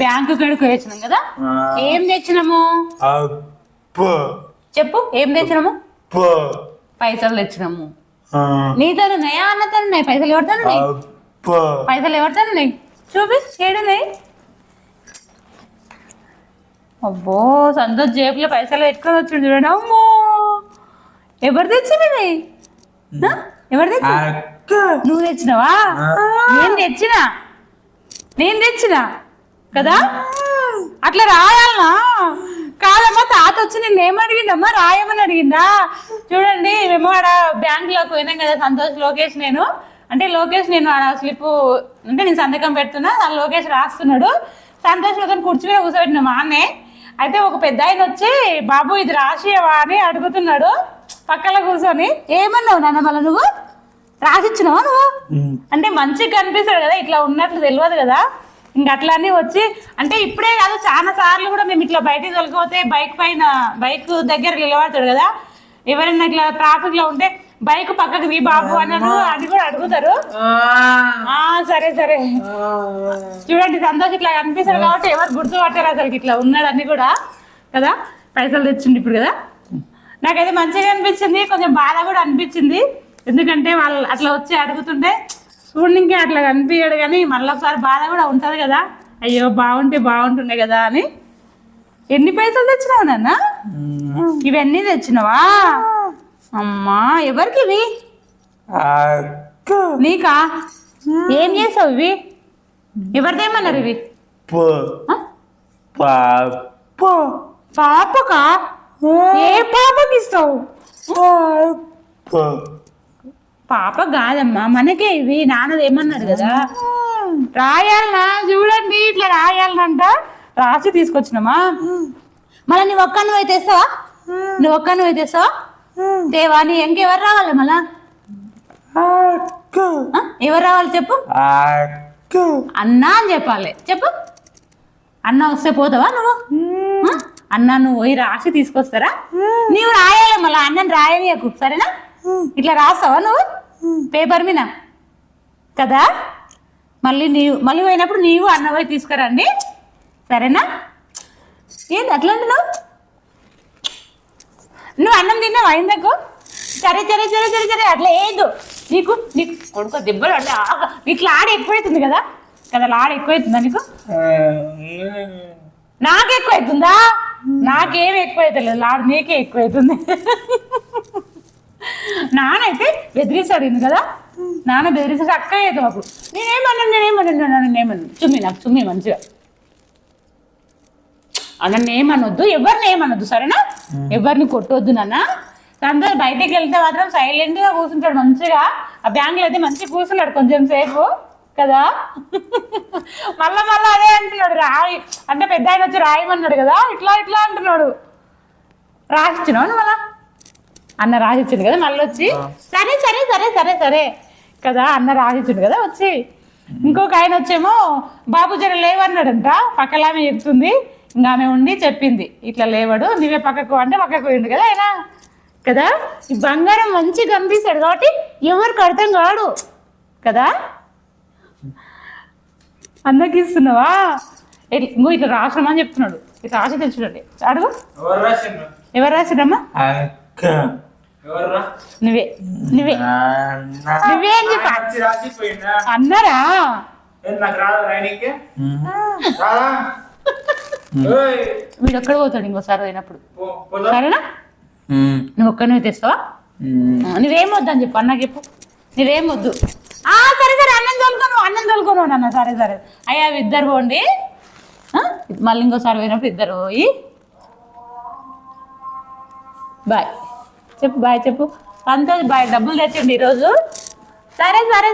Bank కడుకు వేసినాం కదా? ఏం తెచ్చినాము? చెప్పు ఏం తెచ్చినాము? పైసలు తెచ్చినాము. నీతో ఉన్నాయా? అన్నతో ఉన్నాయి? పైసలు ఎవరితో పైసలు ఎవరితో ఉన్నాయి? చూపి ఏడున్నాయి అబ్బో సంతోష్ జేబులో పైసలు పెట్టుకొని వచ్చి చూడండి. అమ్మో! ఎవరు తెచ్చినవి ఆ? ఎవరు తెచ్చి నువ్వు తెచ్చినావా? నేను తెచ్చినా? నేను తెచ్చినా. కదా? అట్లా రాయాలనా? కాదమ్మా తాత వచ్చి నిన్ను ఏమడిగిండమ్మా రాయమని అడిగిందా చూడండి మేము ఆడ బ్యాంకులోకి పోయినాం కదా సంతోష్ లోకేష్ నేను. అంటే లోకేష్ నేను ఆడ స్లిప్ అంటే నేను సంతకం పెడుతున్నా ఆ లోకేష్ రాస్తున్నాడు. సంతోష్ అతను కుర్చీ మీద కూర్చోబెట్టిన మా అన్నే. అయితే ఒక పెద్ద ఆయన వచ్చి బాబు ఇది రాసియవా? అని అడుగుతున్నాడు. పక్కన కూర్చొని ఏమన్నావు నాన్న మళ్ళీ నువ్వు? రాసిచ్చినావా నువ్వు? అంటే మంచిగా కనిపిస్తాడు కదా ఇట్లా ఉన్నట్లు తెలియదు కదా. ఇంక అట్లానే వచ్చి అంటే ఇప్పుడే కాదు చాలా సార్లు కూడా మేము ఇట్లా బయటికి తొలగిపోతే బైక్ పైన బైక్ దగ్గర నిలబడతాడు కదా. ఎవరైనా ఇట్లా ట్రాఫిక్లో ఉంటే బైక్ పక్కకు తీ బాబు అన్నాడు అది కూడా అడుగుతారు. సరే సరే. చూడండి సంతోష్ ఇట్లా కనిపిస్తాడు కాబట్టి ఎవరు గుర్తుపట్టారు అసలు ఇట్లా ఉన్నాడు అన్ని కూడా కదా. పైసలు తెచ్చిండు ఇప్పుడు కదా. నాకైతే మంచిగా అనిపించింది కొంచెం బాధ కూడా అనిపించింది. ఎందుకంటే వాళ్ళు అట్లా వచ్చి అడుగుతుంటే చూడడానికి అట్లా కనిపించాడు కానీ మళ్ళీ ఒకసారి బాధ కూడా ఉంటుంది కదా. అయ్యో బాగుంటే బాగుంటుండే కదా అని. ఎన్ని పైసలు తెచ్చినావు నాన్న? ఇవన్నీ తెచ్చినావా? అమ్మా ఎవరికి ఇవి? నీకా? ఏం చేసావు ఇవి? ఎవరిదేమన్నారు ఇవి? పాపకా? ఏ పాపకి ఇస్తావు పాప కాదమ్మా మనకే ఇవి. నాన్నది ఏమన్నాడు కదా? రాయాలనా? చూడండి ఇట్లా రాయాలనంట. రాసి తీసుకొచ్చినామా? మళ్ళీ నువ్వు ఒక్క నువ్వు అయితే తెస్తావా నువ్వు ఒక్క నువ్వు అయితే తెస్తావా దేవా నీ ఇంకెవరు రావాలి మళ్ళా? ఎవరు రావాలి చెప్పు? అన్న అని చెప్పాలి. చెప్పు. అన్న వస్తే పోతావా నువ్వు? అన్న నువ్వు పోయి రాసి తీసుకొస్తారా? నీవు రాయాలి మళ్ళీ. అన్నని రాయనీయకు. సరేనా? ఇట్లా రాస్తావా నువ్వు? పేపర్ మీద? కదా? మళ్ళీ నీవు మళ్ళీ పోయినప్పుడు నీవు అన్న పోయి తీసుకురండి. సరేనా? ఏంది అట్లా అంటున్నావు? నువ్వు అన్నం తిన్నావు అయిందకు సరే సరే సరే సరే సరే అట్లా ఏదు. నీకు నీకు కొడుకు దెబ్బలు అంటే నీకు లాడ ఎక్కువైతుంది కదా? కదా లాడ ఎక్కువైతుందా నీకు? నాకు ఎక్కువ అవుతుందా నాకేం ఎక్కువ అవుతలేదు లాడు నీకే ఎక్కువ అవుతుంది నానైతే బెదిరిస్తాడు ఈయన కదా? నాన్న బెదిరిస్తాడు అక్క అవుతాం అప్పుడు నేనేమన్నాను నేనేమన్నాను నేనేమన్నాను చుమ్మి నాకు చుమ్మి మంచిగా. అన్న ఏమనొద్దు ఎవరిని ఏమనొద్దు సరేనా? ఎవరిని కొట్టొద్దు నాన్న. దాంతో బయటికి వెళ్తే మాత్రం సైలెంట్గా కూర్చుంటాడు మంచిగా. ఆ బ్యాంకులో అయితే మంచిగా కూర్చున్నాడు కొంచెం సేపు కదా? మళ్ళా మళ్ళా అదే అంటున్నాడు రాయి. అంటే పెద్ద ఆయన వచ్చి రాయమన్నాడు కదా? ఇట్లా ఇట్లా అంటున్నాడు. రాసిచ్చినావు మళ్ళా? అన్న రాసిచ్చింది కదా మళ్ళీ వచ్చి సరే సరే సరే సరే సరే కదా అన్న రాసిచ్చిండు కదా వచ్చి. ఇంకొక ఆయన వచ్చేమో బాబు జర లేవన్నాడంట పక్కలామె చెప్తుంది ఇంకా ఆమె ఉండి చెప్పింది ఇట్లా లేవాడు నువ్వే పక్కకు అంటే పక్కకు పోయిండు కదా ఆయన. కదా? ఈ బంగారం మంచిగా కనిపిస్తాడు కాబట్టి ఎవరికి అర్థం కాడు. కదా? అన్నకి ఇస్తున్నావా? ఇట్లా- ఇంకో ఇట్లా రాసినామని చెప్తున్నాడు. ఇట్లా రాసి తెచ్చుడండి. అడుగు. ఎవరు రాసిండ్రు? నువ్వే నువ్వే. నువ్వే అని చెప్ప. అన్నారా? వీడు ఎక్కడ పోతాడు ఇంకోసారి పోయినప్పుడు? సరేనా? నువ్వు ఒక్క నువ్వు తెస్తావా? నువ్వేం వద్దు అని చెప్పు అన్న చెప్పు. నువ్వేం వద్దు. ఆ, సరే సరే అన్నం తోలుకోను అన్నం తోలుకోను అన్న సరే సరే. అయ్యా అవి ఇద్దరు పోండి. మళ్ళీ ఇంకోసారి పోయినప్పుడు ఇద్దరు పోయి. బాయ్. చెప్పు బాయ్ చెప్పు. సంతోష్ బాయ్ డబ్బులు తెచ్చండి ఈరోజు. సరే సరే.